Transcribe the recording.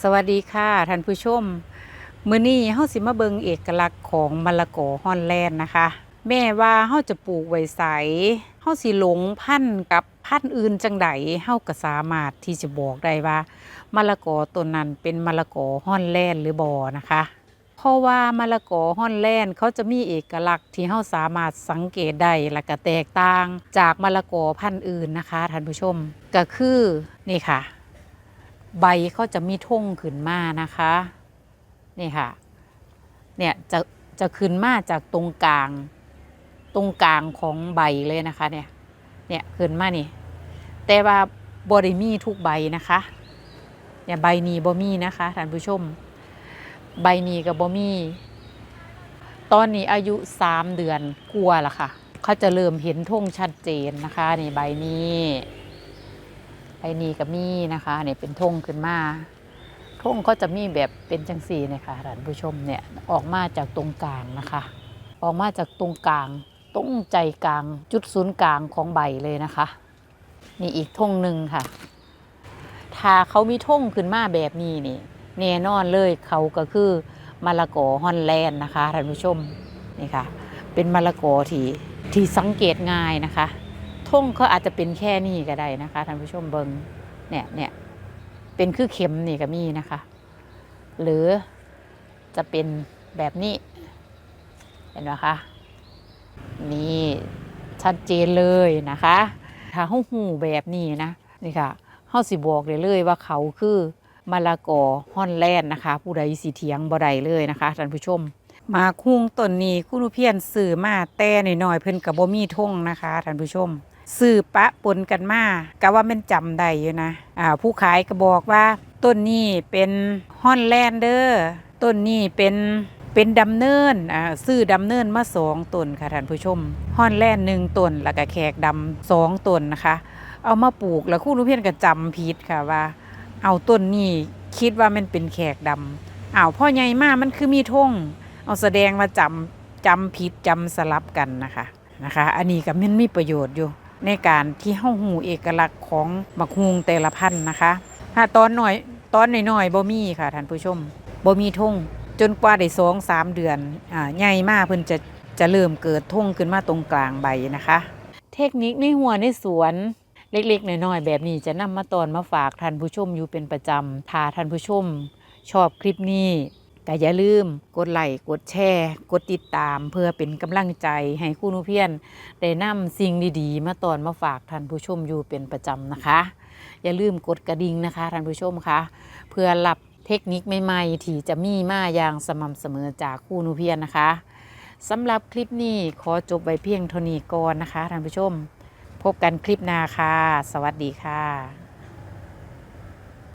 สวัสดีค่ะท่านผู้ชม มื้อนี้เฮาสิมาเบิงเอกลักษณ์ของมะละกอฮอนแลนด์นะคะ แม่ว่าเฮาจะปลูกไว้ไสเฮาสิหลงพันธุ์กับพันธุ์อื่นจังใดเฮาก็สามารถที่จะบอกได้ว่ามะละกอต้นนั้นเป็นมะละกอฮอนแลนด์หรือบ่นะคะ เพราะว่ามะละกอฮอนแลนด์เขาจะมีเอกลักษณ์ที่เฮาสามารถสังเกตได้และก็แตกต่างจากมะละกอพันธุ์อื่นนะคะท่านผู้ชมก็คือนี่ค่ะ ใบเขาจะมีท่งขึ้นมานะคะนี่ค่ะเนี่ยจะจะขึ้นมาจากตรงกลาง ตรงกลางของใบเลยนะคะเนี่ยเนี่ยขึ้นมานี่ แต่ว่าบริมีทุกใบนะคะเนี่ยใบนี้บ่มีนะคะท่านผู้ชม ใบนี้กับบ่มี ตอนนี้อายุสามเดือนกลัวละค่ะเขาจะเริ่มเห็นท่งชัดเจนนะคะนี่ใบนี้ ไอ้นี่ก็มีนะคะเนี่ยเป็นธงขึ้นมาธงก็จะมีแบบเป็นจังสีเนี่ยค่ะท่านผู้ชมเนี่ยออกมาจากตรงกลางนะคะ ออกมาจากตรงกลางตรงใจกลางจุดศูนย์กลางของใบเลยนะคะนี่อีกธงหนึ่งค่ะ ถ้าเขามีธงขึ้นมาแบบนี้นี่แน่นอนเลยเขาก็คือมะละกอฮอนแลนด์นะคะท่านผู้ชมนี่ค่ะเป็นมะละกอที่ที่สังเกตง่ายนะคะ ท่งเขาอาจจะเป็นแค่นี้ก็ได้นะคะท่านผู้ชมเบิงเนี่ยเนี่ยเป็นคือเข็มนี่ก็มีนะคะ หรือจะเป็นแบบนี้เห็นไหมคะนี่ชัดเจนเลยนะคะถ้าเฮาหูแบบนี้นะนี่ค่ะเฮาสิบอกเลยเลยว่าเขาคือมะละกอฮอนแลนด์นะคะ ผู้ใดสิเถียงบ่ได้เลยนะคะท่านผู้ชมมาคุ้งต้นนี้คุณอุเพียนสื่อมาแต่หน่อยๆเพิ่นกับบ่มีท่งนะคะท่านผู้ชม สื่อปะปนกันมากะว่ามันจำได้อยู่นะอ่าผู้ขายก็บอกว่า ต้นนี้เป็นฮอนแลนเดอร์ต้นนี้เป็นเป็นดำเนินอ่าซื้อดำเนินมาสองต้นค่ะท่านผู้ชมฮอนแลนหนึ่งต้นแล้วก็แขกดำสองต้นนะคะ เอามาปลูกแล้วคุณอุเพียนก็จำผิดค่ะว่า เอาต้นนี้คิดว่ามันเป็นแขกดำอ้าวพ่อใหญ่มากมันคือมีท่งเอาแสดงว่าจำจำผิดจำสลับกันนะคะนะคะ อันนี้ก็มันมีประโยชน์อยู่ ในการที่เฮาหูเอกลักษณ์ของบักฮุงแต่ละพันธุ์นะคะถ้าตอนหน่อยตอนหน่อยๆบ่มีค่ะท่านผู้ชมบ่มีท่งจนกว่าได้สองสามเดือนอ่าใหญ่มากเพิ่นจะจะเริ่มเกิดท่งขึ้นมาตรงกลางใบนะคะ เทคนิคในหัวในสวนเล็กๆน้อยๆแบบนี้จะนำมาตอนมาฝากท่านผู้ชมอยู่เป็นประจำถ้าท่านผู้ชมชอบคลิปนี้ ก็อย่าลืมกดไลค์กดแชร์ กดติดตาม เพื่อเป็นกำลังใจให้คู่นุเพียนได้นำสิ่งดีๆ มาตอนมาฝากท่านผู้ชมอยู่เป็นประจำนะคะ อย่าลืมกดกระดิ่งนะคะท่านผู้ชมคะเพื่อรับเทคนิคใหม่ๆ ที่จะมีมาอย่างสม่ำเสมอจากคู่นุเพียนนะคะสำหรับคลิปนี้ขอจบไว้เพียงเท่านี้ก่อนนะคะท่านผู้ชม พบกันคลิปหน้าค่ะ สวัสดีค่ะ